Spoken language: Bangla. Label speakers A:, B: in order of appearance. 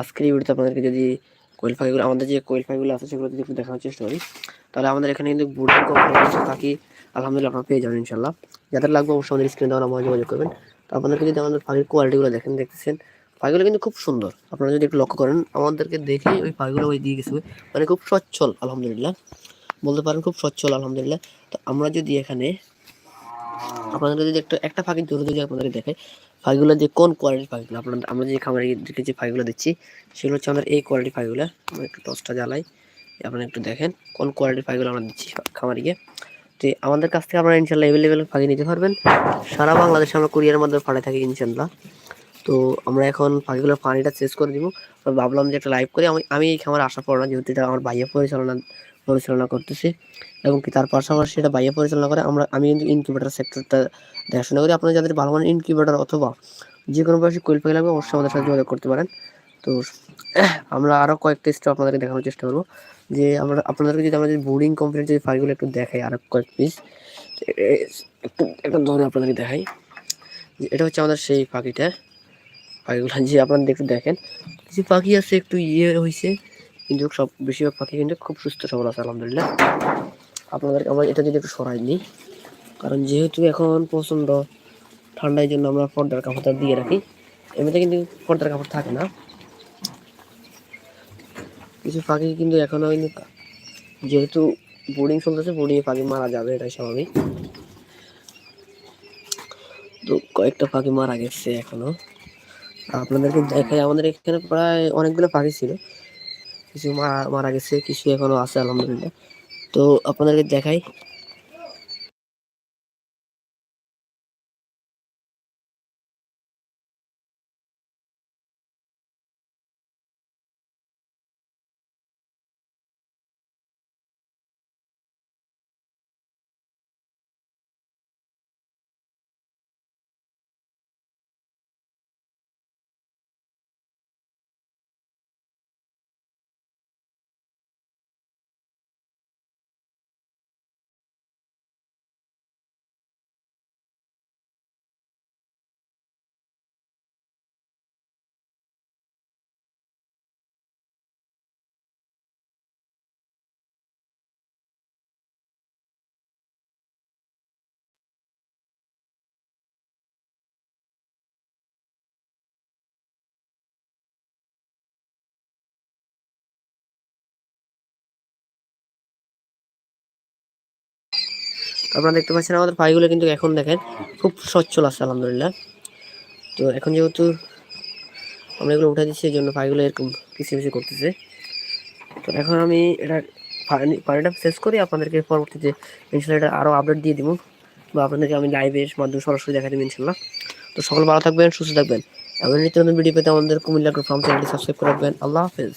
A: আজকের এই ভিডিওতে আপনাদেরকে যদি কোয়েল পাখিগুলো আমাদের যে কোয়েল পাখিগুলো আছে সেগুলো যদি একটু দেখানোর চেষ্টা করি, তাহলে আমাদের এখানে কিন্তু বুডিং পাখি আলহামদুলিল্লাহ আপনারা পেয়ে যাবেন ইনশাল্লাহ যাদের লাগবে অবশ্যই আমাদের স্ক্রিনে দেওয়া নাম্বার যোগাযোগ করবেন। তো আপনাদেরকে যদি আমাদের পাখির কোয়ালিটিগুলো দেখেন, দেখতেছেন পাখিগুলো কিন্তু খুব সুন্দর। আপনারা যদি একটু লক্ষ্য করেন, আমাদেরকে দেখে ওই পাখিগুলো ওই দিয়ে গেছে। মানে খুব সচ্ছল, আলহামদুলিল্লাহ। বলতে পারেন খুব সচ্ছল, আলহামদুলিল্লাহ। তো আমরা যদি এখানে আপনাদের যদি একটা একটা পাখির দূরে যদি আপনাদের দেখাই পাখিগুলো যে কোন কোয়ালিটির পাখিগুলো আপনার, আমরা যে খামারে যে পাখিগুলো দিচ্ছি, সেগুলো হচ্ছে আমাদের এই কোয়ালিটির পাখিগুলো আমরা একটু টসটা জ্বালাই, আপনারা একটু দেখেন কোন কোয়ালিটির পাখিগুলো আমরা দিচ্ছি খামারিকে তো আমাদের কাছ থেকে আপনারা ইনশাল্লাহ অ্যাভেলেবেল পাখি নিতে পারবেন। সারা বাংলাদেশে আমরা কুরিয়ার মাধ্যমে পাঠিয়ে থাকি ইনশাল্লাহ। তো আমরা এখন পাখিগুলোর পানিটা চেঞ্জ করে দিব। ভাবলাম যে একটা লাইভ করি, আমি আমি এই খামারে আসার পর না, যেহেতু এটা আমার বাইরে পরিচালনা পরিচালনা করতেছি এবং কি তার পাশাপাশি সেটা বাইরে পরিচালনা করে আমরা, আমি কিন্তু ইনকিউবেটার সেক্টরটা দেখাশোনা করি। আপনারা যাদের ভালো মানের ইনকিউবেটার অথবা যে কোনো বয়সে কোয়েল পাখি লাগবে অবশ্যই আমাদের সাথে যোগাযোগ করতে পারেন। তো আমরা আরও কয়েকটা স্টেপ আপনাদেরকে দেখানোর চেষ্টা করব। যে আমরা, আপনাদেরকে যদি আমাদের বোর্ডিং কমপ্লিট যদি ফাইলগুলো একটু দেখাই আরও কয়েক পিস একটু, একটা ধরে আপনাদেরকে দেখাই। যে এটা হচ্ছে আমাদের সেই পাখিটা। পাখিগুলো যে আপনারা একটু দেখেন, কিছু পাখি আছে একটু ইয়ে হয়েছে কিন্তু সব, বেশিরভাগ পাখি কিন্তু খুব সুস্থ সবল আছে, আলহামদুলিল্লাহ। আপনাদের আমরা এটা যদি একটু সরাই নিই কারণ যেহেতু এখন প্রচণ্ড ঠান্ডার জন্য আমরা পর্দার কাপড়টা দিয়ে রাখি, এমনিতে কিন্তু পর্দার কাপড় থাকে না। কিছু পাখি কিন্তু এখনও কিন্তু যেহেতু বোর্ডিং চলতেছে বোর্ডিংয়ে পাখি মারা যাবে, এটাই স্বাভাবিক। তো কয়েকটা পাখি মারা গেছে এখনও। আপনাদেরকে দেখাই, আমাদের এখানে প্রায় অনেকগুলো পাখি ছিল। কিছু মারা গেছে কিছু এখনও আছে আলহামদুলিল্লাহ। তো আপনাদেরকে দেখাই আপনারা দেখতে পাচ্ছেন আমাদের পাখিগুলো কিন্তু এখন দেখেন খুব সচ্ছল আছে, আলহামদুলিল্লাহ। তো এখন যেহেতু আমরা এগুলো উঠে দিচ্ছি এই জন্য পাখিগুলো এরকম কিছু কিছু করতেছে। তো এখন আমি এটা পানি, পানিটা শেষ করি আপনাদেরকে পরবর্তীতে ইনশাল্লাহ এটা আরও আপডেট দিয়ে দিব বা আপনাদেরকে আমি লাইভের মাধ্যমে সরাসরি দেখা দেবো ইনশাল্লাহ তো সকল ভালো থাকবেন, সুস্থ থাকবেন। এমন নিত্য নতুন ভিডিও পেতে আমাদের কুমিল্লা ফার্ম চ্যানেলটি সাবস্ক্রাইব করে রাখবেন। আল্লাহ হাফেজ।